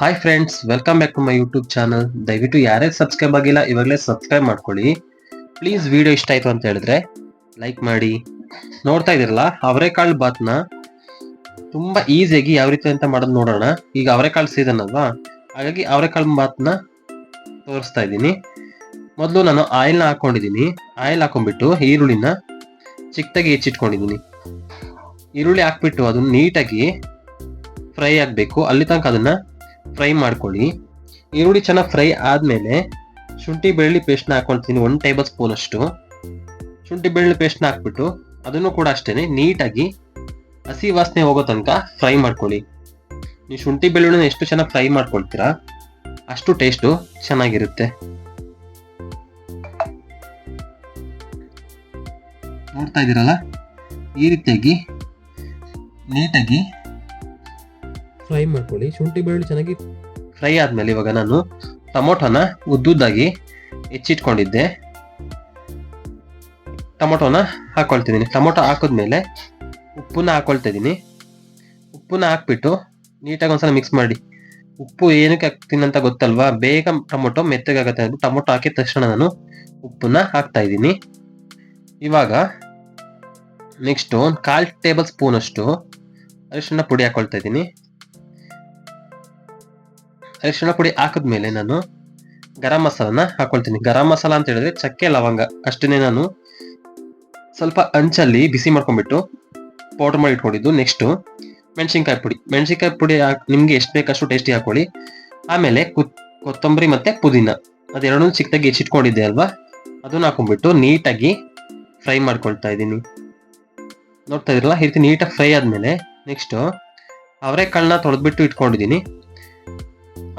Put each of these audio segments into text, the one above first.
Hi friends welcome back to my YouTube channel ದಯವಿಟ್ಟು ಯಾರೇ subscribe ಆಗಿಲ್ಲ, ಇವಾಗಲೇ ಸಬ್ಸ್ಕ್ರೈಬ್ ಮಾಡ್ಕೊಳ್ಳಿ. ಪ್ಲೀಸ್ ವಿಡಿಯೋ ಇಷ್ಟ ಆಯಿತು ಅಂತ ಹೇಳಿದ್ರೆ ಲೈಕ್ ಮಾಡಿ. ನೋಡ್ತಾ ಇದ್ದೀರಲ್ಲ, ಅವರೆಕಾಳು ಬಾತ್ನ ತುಂಬ ಈಸಿಯಾಗಿ ಯಾವ ರೀತಿ ಅಂತ ಮಾಡೋದು ನೋಡೋಣ. ಈಗ ಅವರೆಕಾಳು ಸೀಸನ್ ಅಲ್ವಾ? ಹಾಗಾಗಿ ಅವರೆಕಾಳು ಬಾತ್ನ ತೋರಿಸ್ತಾ ಇದ್ದೀನಿ. ಮೊದಲು ನಾನು ಆಯಿಲ್ನ ಹಾಕೊಂಡಿದ್ದೀನಿ. ಆಯಿಲ್ ಹಾಕೊಂಡ್ಬಿಟ್ಟು ಈರುಳ್ಳಿನ ಚಿಕ್ಕದಾಗಿ ಹೆಚ್ಚಿಟ್ಕೊಂಡಿದ್ದೀನಿ. ಈರುಳ್ಳಿ ಹಾಕ್ಬಿಟ್ಟು ಅದನ್ನು ನೀಟಾಗಿ ಫ್ರೈ ಆಗಬೇಕು. ಅಲ್ಲಿ ತನಕ ಅದನ್ನ ಫ್ರೈ ಮಾಡ್ಕೊಳ್ಳಿ. ಈರುಳ್ಳಿ ಚೆನ್ನಾಗಿ ಫ್ರೈ ಆದ್ಮೇಲೆ ಶುಂಠಿ ಬೆಳ್ಳುಳ್ಳಿ ಪೇಸ್ಟ್ನ ಹಾಕೊಳ್ತೀನಿ ಒನ್ ಟೇಬಲ್ ಸ್ಪೂನ್ ಅಷ್ಟು. ಶುಂಠಿ ಬೆಳ್ಳುಳ್ಳಿ ಪೇಸ್ಟ್ನ ಹಾಕ್ಬಿಟ್ಟು ಅದನ್ನು ಕೂಡ ಅಷ್ಟೇನೆ ನೀಟಾಗಿ ಹಸಿ ವಾಸನೆ ಹೋಗೋ ತನಕ ಫ್ರೈ ಮಾಡ್ಕೊಳ್ಳಿ. ನೀವು ಶುಂಠಿ ಬೆಳ್ಳುಳ್ಳಿನ ಎಷ್ಟು ಚೆನ್ನಾಗಿ ಫ್ರೈ ಮಾಡ್ಕೊಳ್ತೀರಾ, ಅಷ್ಟು ಟೇಸ್ಟು ಚೆನ್ನಾಗಿರುತ್ತೆ. ನೋಡ್ತಾ ಇದ್ದೀರಲ್ಲ? ಈ ರೀತಿಯಾಗಿ ನೀಟಾಗಿ ಫ್ರೈ ಮಾಡ್ಕೊಳ್ಳಿ. ಶುಂಠಿ ಬೆಳ್ಳುಳ್ಳಿ ಚೆನ್ನಾಗಿ ಫ್ರೈ ಆದ್ಮೇಲೆ ಇವಾಗ ನಾನು ಟೊಮೊಟೊನ ಉದ್ದುದ್ದಾಗಿ ಹೆಚ್ಚಿಟ್ಕೊಂಡಿದ್ದೆ. ಟೊಮೊಟೊನ ಹಾಕೊಳ್ತಿದ್ದೀನಿ. ಟೊಮೊಟೊ ಹಾಕಿದ್ಮೇಲೆ ಉಪ್ಪನ್ನ ಹಾಕೊಳ್ತಾ ಇದ್ದೀನಿ. ಉಪ್ಪನ್ನ ಹಾಕ್ಬಿಟ್ಟು ನೀಟಾಗಿ ಒಂದ್ಸಲ ಮಿಕ್ಸ್ ಮಾಡಿ. ಉಪ್ಪು ಏನಕ್ಕೆ ಹಾಕ್ತೀನಿ ಅಂತ ಗೊತ್ತಲ್ವಾ? ಬೇಗ ಟೊಮೊಟೊ ಮೆತ್ತಗಾಗತ್ತೆ ಅಂದ್ಬಿಟ್ಟು ಟೊಮೊಟೊ ಹಾಕಿದ ತಕ್ಷಣ ನಾನು ಉಪ್ಪನ್ನ ಹಾಕ್ತಾ ಇದ್ದೀನಿ. ಇವಾಗ ನೆಕ್ಸ್ಟು ಒಂದು ಕಾಲು ಟೇಬಲ್ ಸ್ಪೂನಷ್ಟು ಅರಿಶಿನ ಪುಡಿ ಹಾಕೊಳ್ತಾ ಇದ್ದೀನಿ. ಅರಿಶಿಣ ಪುಡಿ ಹಾಕಿದ್ಮೇಲೆ ನಾನು ಗರಂ ಮಸಾಲನ ಹಾಕೊಳ್ತೀನಿ. ಗರಂ ಮಸಾಲ ಅಂತ ಹೇಳಿದ್ರೆ ಚಕ್ಕೆ, ಲವಂಗ ಅಷ್ಟನ್ನೇ ನಾನು ಸ್ವಲ್ಪ ಅಂಚಲ್ಲಿ ಬಿಸಿ ಮಾಡ್ಕೊಂಡ್ಬಿಟ್ಟು ಪೌಡರ್ ಮಾಡಿ ಇಟ್ಕೊಂಡಿದ್ದು ನೆಕ್ಸ್ಟ್ ಮೆಣಸಿನ್ಕಾಯಿ ಪುಡಿ. ಮೆಣಸಿನ್ಕಾಯಿ ಪುಡಿ ನಿಮಗೆ ಎಷ್ಟು ಬೇಕಷ್ಟು ಟೇಸ್ಟಿ ಹಾಕೊಳ್ಳಿ. ಆಮೇಲೆ ಕುತ್- ಕೊತ್ತಂಬರಿ ಮತ್ತೆ ಪುದೀನ. ಅದೆರಡೂ ಚಿಕ್ಕದಾಗಿ ಹೆಚ್ಚಿಟ್ಕೊಂಡಿದ್ದೆ ಅಲ್ವಾ? ಅದನ್ನ ಹಾಕೊಂಡ್ಬಿಟ್ಟು ನೀಟಾಗಿ ಫ್ರೈ ಮಾಡ್ಕೊಳ್ತಾ ಇದ್ದೀನಿ. ನೋಡ್ತಾ ಇದ್ರಲ್ಲ ಈ ರೀತಿ ನೀಟಾಗಿ ಫ್ರೈ ಆದ್ಮೇಲೆ ನೆಕ್ಸ್ಟ್ ಅವರೆಕಾಳನ್ನ ತೊಳೆದ್ಬಿಟ್ಟು ಇಟ್ಕೊಂಡಿದ್ದೀನಿ.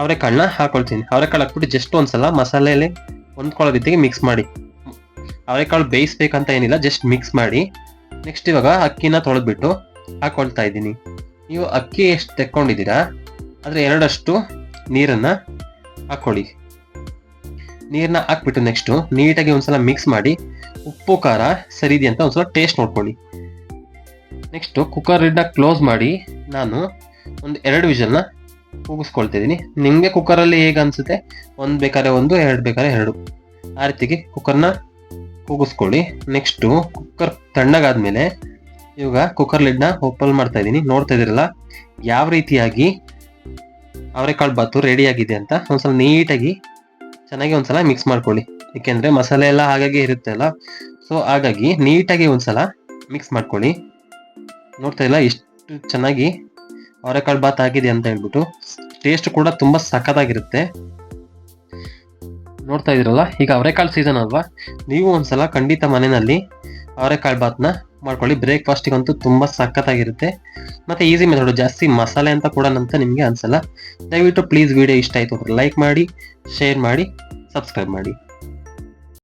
ಅವರೆಕಾಳನ್ನ ಹಾಕೊಳ್ತೀನಿ. ಅವರೆಕಾಳು ಹಾಕ್ಬಿಟ್ಟು ಜಸ್ಟ್ ಒಂದ್ಸಲ ಮಸಾಲೆಯಲ್ಲಿ ಹೊಂದ್ಕೊಳ್ಳೋ ರೀತಿಗೆ ಮಿಕ್ಸ್ ಮಾಡಿ. ಅವರೆಕಾಳು ಬೇಯಿಸ್ಬೇಕಂತ ಏನಿಲ್ಲ ಜಸ್ಟ್ ಮಿಕ್ಸ್ ಮಾಡಿ. ನೆಕ್ಸ್ಟ್ ಇವಾಗ ಅಕ್ಕಿನ ತೊಳೆದ್ಬಿಟ್ಟು ಹಾಕೊಳ್ತಾ ಇದ್ದೀನಿ. ನೀವು ಅಕ್ಕಿ ಎಷ್ಟು ತೆಕ್ಕೊಂಡಿದ್ದೀರಾ, ಆದರೆ ಎರಡಷ್ಟು ನೀರನ್ನು ಹಾಕ್ಕೊಳ್ಳಿ ನೀರನ್ನ ಹಾಕ್ಬಿಟ್ಟು ನೆಕ್ಸ್ಟು ನೀಟಾಗಿ ಒಂದ್ಸಲ ಮಿಕ್ಸ್ ಮಾಡಿ. ಉಪ್ಪು, ಖಾರ ಸರಿ ಇದೆಯಾ ಅಂತ ಒಂದ್ಸಲ ಟೇಸ್ಟ್ ನೋಡ್ಕೊಳ್ಳಿ. ನೆಕ್ಸ್ಟು ಕುಕ್ಕರ್ ಇಡ್ನ ಕ್ಲೋಸ್ ಮಾಡಿ ನಾನು ಒಂದು ಎರಡು ವಿಷಲ್ನ ಕೂಗಿಸ್ಕೊಳ್ತಾ ಇದ್ದೀನಿ ನಿಮಗೆ ಕುಕ್ಕರಲ್ಲಿ ಹೇಗೆ ಅನಿಸುತ್ತೆ? ಒಂದು ಬೇಕಾದ್ರೆ ಒಂದು, ಎರಡು ಬೇಕಾದ್ರೆ ಎರಡು. ಆ ರೀತಿಗೆ ಕುಕ್ಕರ್ನ ಕೂಗಿಸ್ಕೊಳ್ಳಿ. ನೆಕ್ಸ್ಟು ಕುಕ್ಕರ್ ತಣ್ಣಗಾದ್ಮೇಲೆ ಇವಾಗ ಕುಕ್ಕರ್ ಲಿಡ್ನ ಓಪನ್ ಮಾಡ್ತಾ ಇದ್ದೀನಿ ನೋಡ್ತಾ ಇದ್ದೀರಲ್ಲ? ಯಾವ ರೀತಿಯಾಗಿ ಅವರೆಕಾಳು ಬಾತು ರೆಡಿಯಾಗಿದೆ ಅಂತ ಒಂದ್ಸಲ ನೀಟಾಗಿ ಚೆನ್ನಾಗಿ ಒಂದ್ಸಲ ಮಿಕ್ಸ್ ಮಾಡ್ಕೊಳ್ಳಿ. ಏಕೆಂದರೆ ಮಸಾಲೆ ಎಲ್ಲ ಹಾಗಾಗಿ ಇರುತ್ತೆ ಅಲ್ಲ? ಸೊ ಹಾಗಾಗಿ ನೀಟಾಗಿ ಒಂದ್ಸಲ ಮಿಕ್ಸ್ ಮಾಡ್ಕೊಳ್ಳಿ. ನೋಡ್ತಾ ಇಲ್ಲ ಎಷ್ಟು ಚೆನ್ನಾಗಿ ಅವರೆಕಾಳು ಬಾತ್ ಆಗಿದೆ ಅಂತ ಹೇಳ್ಬಿಟ್ಟು ಟೇಸ್ಟ್ ಕೂಡ ತುಂಬಾ ಸಖತ್ತಾಗಿರುತ್ತೆ. ನೋಡ್ತಾ ಇದ್ರಲ್ಲ ಈಗ ಅವರೆಕಾಳು ಸೀಸನ್ ಅಲ್ವಾ? ನೀವು ಒಂದ್ಸಲ ಖಂಡಿತ ಮನೆಯಲ್ಲಿ ಅವರೆಕಾಳು ಬಾತ್ನ ಮಾಡ್ಕೊಳ್ಳಿ. ಬ್ರೇಕ್ಫಾಸ್ಟಿಗಂತೂ ತುಂಬಾ ಸಖತ್ತಾಗಿರುತ್ತೆ. ಮತ್ತೆ ಈಸಿ ಮೆಥಡ್ ಜಾಸ್ತಿ ಮಸಾಲೆ ಅಂತ ಕೂಡ ಅಂತ ನಿಮಗೆ ಅನ್ಸಲ್ಲ. ದಯವಿಟ್ಟು ಪ್ಲೀಸ್ ವಿಡಿಯೋ ಇಷ್ಟ ಆಯ್ತು ಲೈಕ್ ಮಾಡಿ ಶೇರ್ ಮಾಡಿ ಸಬ್ಸ್ಕ್ರೈಬ್ ಮಾಡಿ.